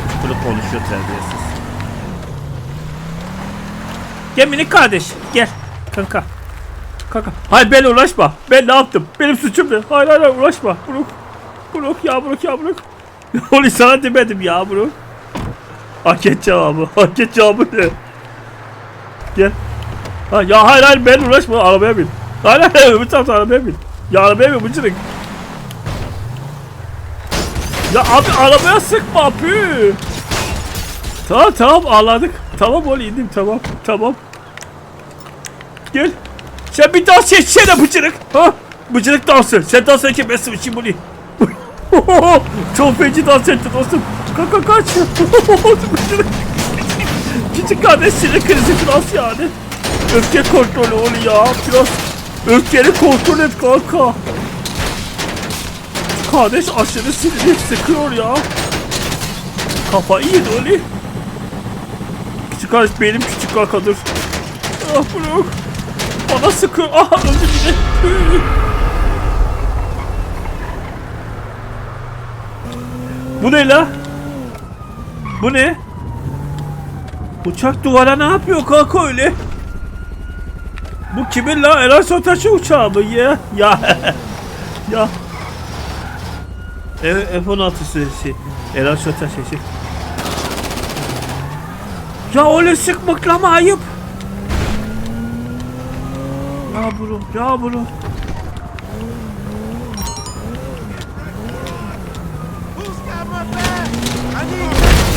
küfürlü küfürlü konuşuyor terbiyesiz. Gel minik kardeş gel kanka. Kanka. Hayır ben uğraşma. Ben ne yaptım? Benim suçum ne? Hayır hayır uğraşma. Buruk. Buruk ya buruk ya buruk. Onu sana demedim ya buruk. Hak et cevabı. Hak et cevabı ne? Gel. Ha, ya hayır hayır ben uğraşma arabaya bin. Hayır hayır öbür tarafta arabaya bin. Ya arabaya bin bıcırık. Ya abi arabaya sıkma pü. Tamam tamam ağladık. Tamam oğlum indim tamam tamam. Gel. Sen bir dans etsene bıcırık. Ha? Bıcırık dansı. Sen dans ederken ben sıvışayım bunu. Çok feci dans etti dostum. Kalk kaç. Küçük kardeş sinir krizi biraz yani. Öfke kontrolü ol ya. Biraz öfkeni kontrol et kanka. Kardeş aşırı sinirli sıkıyor ya. Kafa iyi Dolly. Küçük kardeş benim küçük kanka dur. Ah bırak. Bana sıkıyor. Ah öldü bir de. Bu ne la? Bu ne? Uçak duvara ne yapıyor kanka öyle? Bu kimin la? Sotaş'ı uçağı mı ya? Ya. ya. Evet F-16 süresi. Eray Sotaş eşi. Ya öyle sıkmaklama ayıp. Ya bro, ya bro.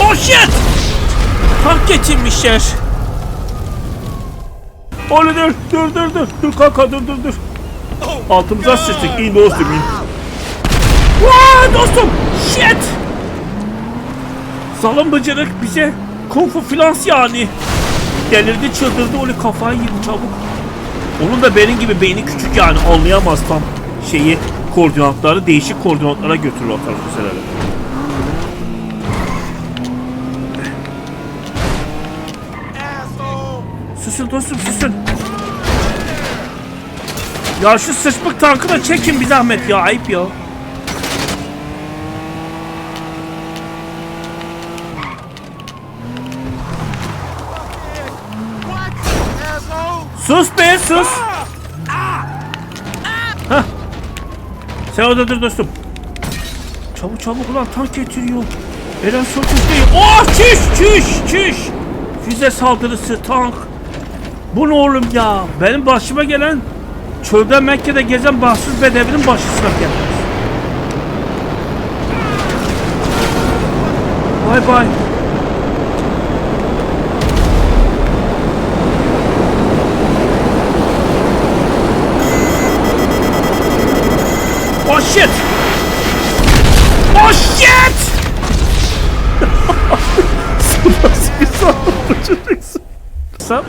Oh shit! Tank getirmişler. Oğlum dur, dur, dur, dur. Dur kanka, dur, dur, dur. Altımıza sıçtık, in dostum, in. Vaa dostum, shit! Salın bıcırık bize kung fu filans yani. Delirdi, çıldırdı, öyle kafayı yedi çabuk. Onun da benim gibi beyni küçük yani anlayamaz tam şeyi koordinatları değişik koordinatlara götürür o tarz meseleleri. Susun dostum susun. Ya şu sıçmık tankı da çekin bir zahmet ya ayıp ya. Sus be sus. Hah. Sen orada dur dostum. Çabuk çabuk ulan tank getiriyor. Eren Sokuş değil. Oh çüş çüş çüş. Füze saldırısı tank. Bu ne oğlum ya? Benim başıma gelen çölde Mekke'de gezen bahtsız bedevinin başısına gelmez. Bay bay. Shit! Oh shit! Nasıl bir sağlıkçılıksın? Sam,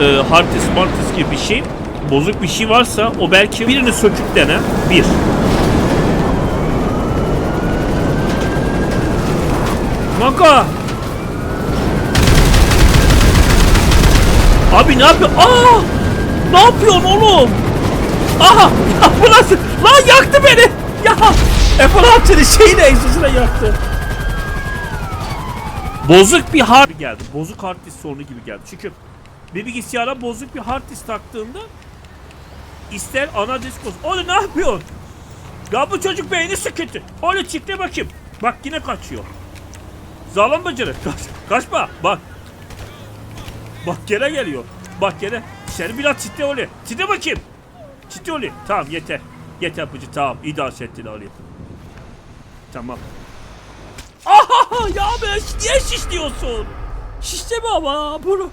e, hardis martis gibi bir şey, bozuk bir şey varsa o belki birini söküp dene. Bir. Maka! Abi ne yapıyor? Aa! Ne yapıyorsun oğlum? Aha! Ya bu nasıl? Lan yaktı beni! Ya! F-16'nin şeyini egzozuna yaktı. Bozuk bir hard geldi. Bozuk hard disk sorunu gibi geldi. Çünkü bir bilgisayara bozuk bir hard disk taktığında ister ana disk olsun. Oğlum ne yapıyorsun? Ya bu çocuk beyni sıkıntı. Oğlum çifte bakayım. Bak yine kaçıyor. Zalim bıcırı. Kaç, kaçma. Bak. Bak gene geliyor. Bak gene. Seni biraz çitle oluyor. Çitle bakayım. Ciddi olayım. Tamam yeter. Yeter Bıcı tamam. Dans ettin olayım. Tamam. Aha ya be niye şişliyorsun? Şişleme ama bunu.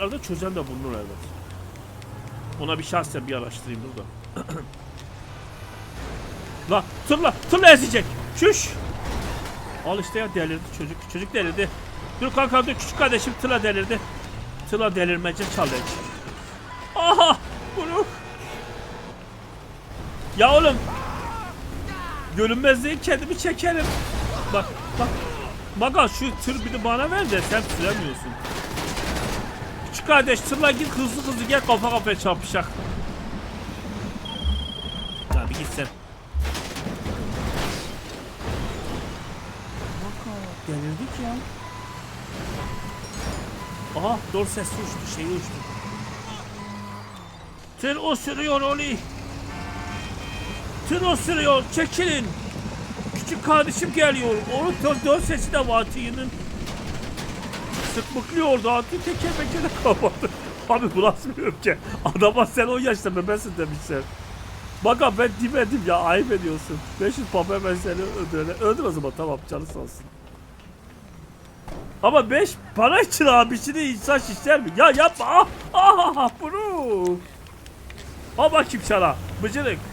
Arada çözen de bulunur elbet. Ona bir şahsen bir araştırayım dur da. La tırla tırla ezecek. Çüş. Al işte ya delirdi çocuk. Çocuk delirdi. Dur kanka dur küçük kardeşim tırla delirdi. Tırla delirmece çaldı. Aha bunu. Ya oğlum. Görünmezliği kendimi çekerim. Bak bak. Maga şu tır bir de bana ver de sen süremiyorsun. Küçük kardeş tırla git hızlı hızlı gel kafa kafaya çarpışak. Ya bir git sen. Maga. Delirdik ya. Aha doğru ses uçtu şey uçtu. Tır osuruyor Oli. Tır osuruyor çekilin. Küçük kardeşim geliyor. Onun dört sesi de var tığının. Sıkmıklıyordu artık teker teker kapattı. Abi bu nasıl? Adama sen 10 yaşta bebesin demişler. Bak abi ben demedim ya ayıp ediyorsun. 500 papa ben seni öldürene. Öldür o zaman tamam canı sağ olsun. Ama 5 para için abisini insan şişler mi? Ya yapma. Ah, ah, ah bunu. Al bakayım sana. Bıcırık.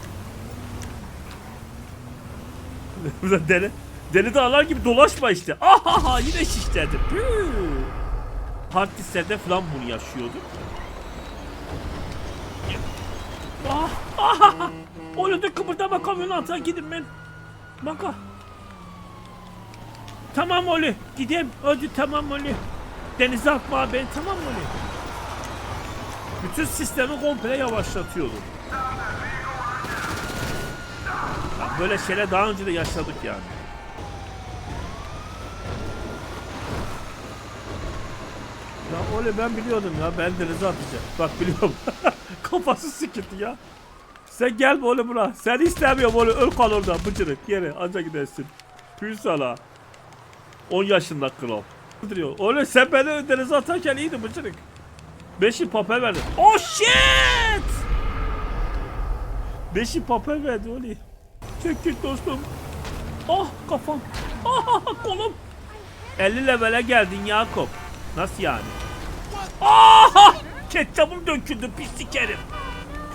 deli, deli dağlar gibi dolaşma işte. Ah, ah, yine şişlerdi. Hard falan bunu yaşıyorduk. Ah, ah, ah. Öyle de kıpırdama kamyonun altına gidin ben. Baka. Tamam Oli gideyim. Hadi tamam Oli. Denize atma ben tamam Oli. Bütün sistemi komple yavaşlatıyordum. Böyle şeyler daha önce de yaşadık yani. Ya Oli ben biliyordum ya ben denize atacağım. Bak biliyorum. Kafası sıkıntı ya. Sen gelme oğlum buna. Seni istemiyorum oğlum. Öl kal orada bıcırık. Geri anca gidersin. Pül sana. 10 yaşında kral. Diyor. Oğlum sen beni denize atarken iyiydi bıcırık. Beşi papel verdi. Oh shit! Beşi papel verdi Çekil dostum. Ah kafam. Ah kolum. 50 levele geldin Yakup. Nasıl yani? Ah! Ketçabım döküldü pislik herif.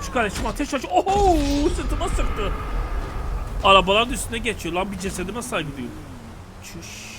Şu kardeşim ateş aç. Oho sırtıma sıktı. Arabaların üstüne geçiyor lan bir cesedime saygı duyuyor. Çüş.